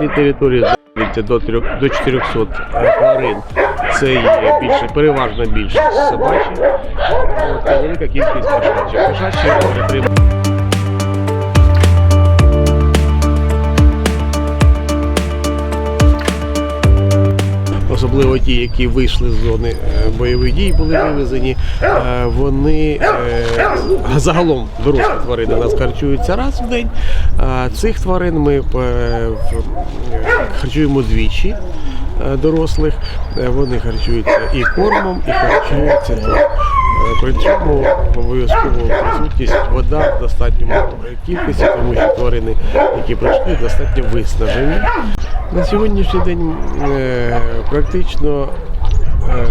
нашій території знаходиться до трьох- до 400 е, тварин. Це є більше, переважна більшість собачі, велика кількість кошачих. Кошачі отримують Особливо ті, які вийшли з зони е, бойових дій, були вивезені. е, Вони е, загалом дорослі тварини нас харчуються раз в день. Цих тварин ми харчуємо двічі дорослих. Вони харчуються і кормом, і харчуються При цьому обов'язково присутність вода в достатньому кількості, тому що тварини, які прийшли, достатньо виснажені. На сьогоднішній день е, практично е,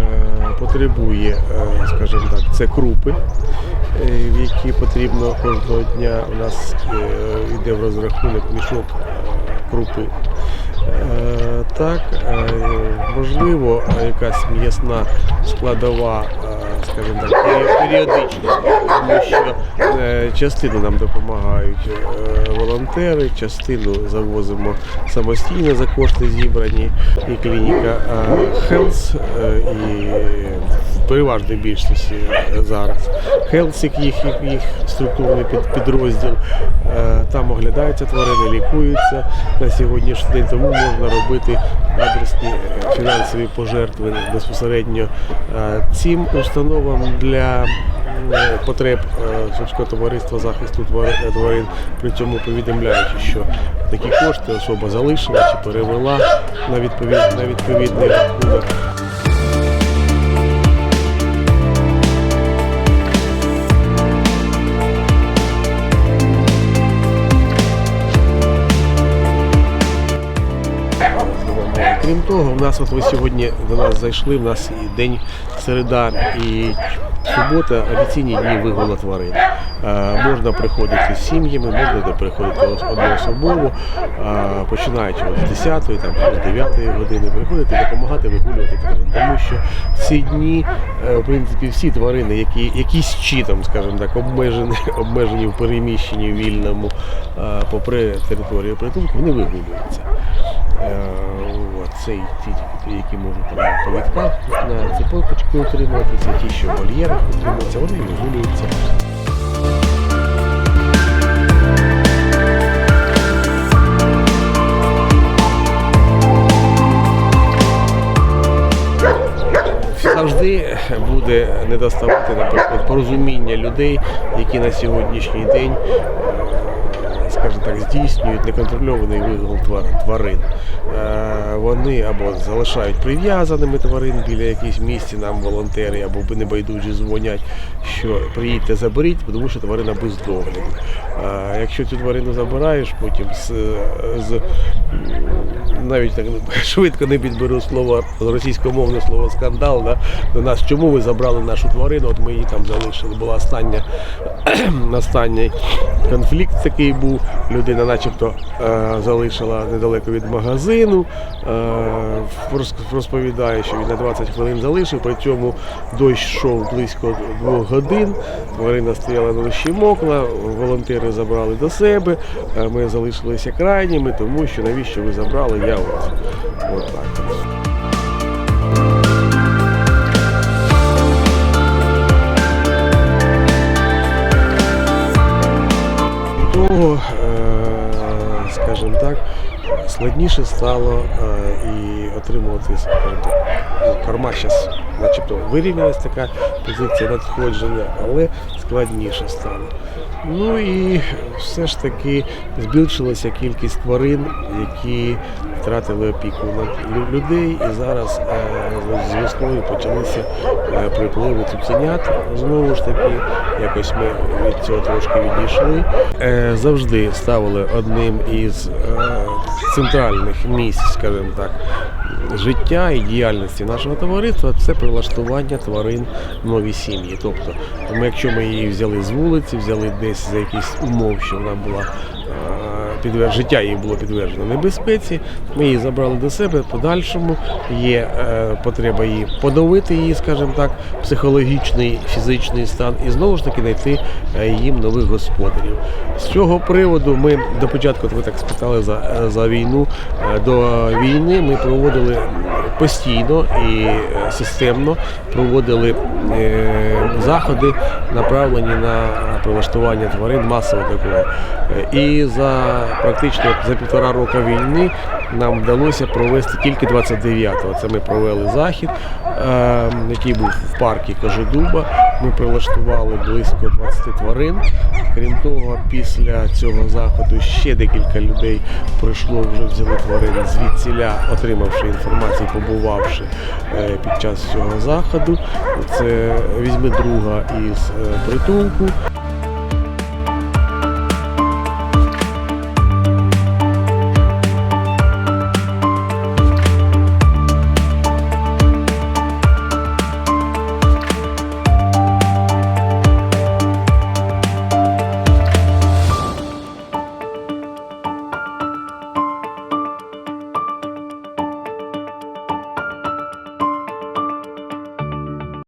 потребує, е, скажімо так, це крупи, е, які потрібно кожного дня. У нас е, йде в розрахунок мішок е, крупи. Е, Так, е, можливо, якась м'ясна складова, е, скажімо так, періодично, тому що е, частину нам допомагають е, волонтери, частину завозимо самостійно за кошти зібрані, і клініка Health, е, і переважній більшості е, зараз. Health, їх, їх, їх структурний під, підрозділ. Е, Там оглядаються тварини, лікуються на сьогоднішній день, тому можна робити адресні е, фінансові пожертви безпосередньо цим установам для потреб Сумського товариства захисту твар- тварин, при цьому повідомляючи, що такі кошти особа залишила чи перевела на відповідний рахунок. Крім того, в нас от ви сьогодні до нас зайшли, в нас і день середа і субота офіційні дні вигулу тварин. Е, можна приходити з сім'ями, можна приходити одноособово, е, починаючи з 10 там, з 9 години, приходити допомагати вигулювати тварин. Тому що ці дні, е, в принципі, всі тварини, які якісь читом, скажімо так, обмежені, обмежені в переміщенні вільному попри територію притулку, вони вигулюються. От, ті, які можуть там на повідках на цепочки утримуватися, ті, що в вольєрах утримуються, вони вигулюються. Завжди буде недоставати, наприклад, порозуміння людей, які на сьогоднішній день скажімо так, здійснюють неконтрольований вигул твар- тварин. Е, Вони або залишають прив'язаними тварин біля якихось місці, нам волонтери або небайдужі дзвонять, що приїдьте заберіть, тому що тварина без догляду. Е, Якщо цю тварину забираєш, потім з, з навіть так швидко не підберу слово російськомовне слово скандал да, до нас. Чому ви забрали нашу тварину? От ми її там залишили. Була остання останній конфлікт такий був. Людина начебто е, залишила недалеко від магазину. Е, розповідає, що він на 20 хвилин залишив, при цьому дощ йшов близько двох годин. Тварина стояла на дощі мокла, волонтери забрали до себе. е, Ми залишилися крайніми, тому що навіщо ви забрали? Я от, от так. того, е, скажімо так, складніше стало е, і отримувати скажімо корма зараз, начебто вирівнялась така позиція надходження, але складніше стало. Ну і все ж таки збільшилася кількість тварин, які втратили опіку над лю- людей, і зараз е, з весною почалися е, припливи цуценят. Знову ж таки, якось ми від цього трошки відійшли. Е, Завжди ставили одним із центральних місць, скажімо так, життя і діяльності нашого товариства це прилаштування тварин в нові сім'ї. Тобто, ми, якщо ми її взяли з вулиці, взяли десь за якісь умов, що вона була підвер... життя її було підвержено небезпеці. Ми її забрали до себе. Подальшому є е, потреба її поновити її, скажімо так, психологічний, фізичний стан, і знову ж таки знайти е, їм нових господарів. З цього приводу ми до початку, ви так спитали за, е, за війну. е, До війни ми проводили постійно і е, системно проводили е, заходи, направлені на прилаштування тварин масово такого. Е, І за практично за півтора року війни нам вдалося провести тільки 29-го. Це ми провели захід, е, який був в парку Кожедуба. Ми прилаштували близько 20 тварин. Крім того, після цього заходу ще декілька людей прийшло, вже взяли тварини звідсіля, отримавши інформацію, побувавши е, під час цього заходу. Це візьми друга із е, притулку.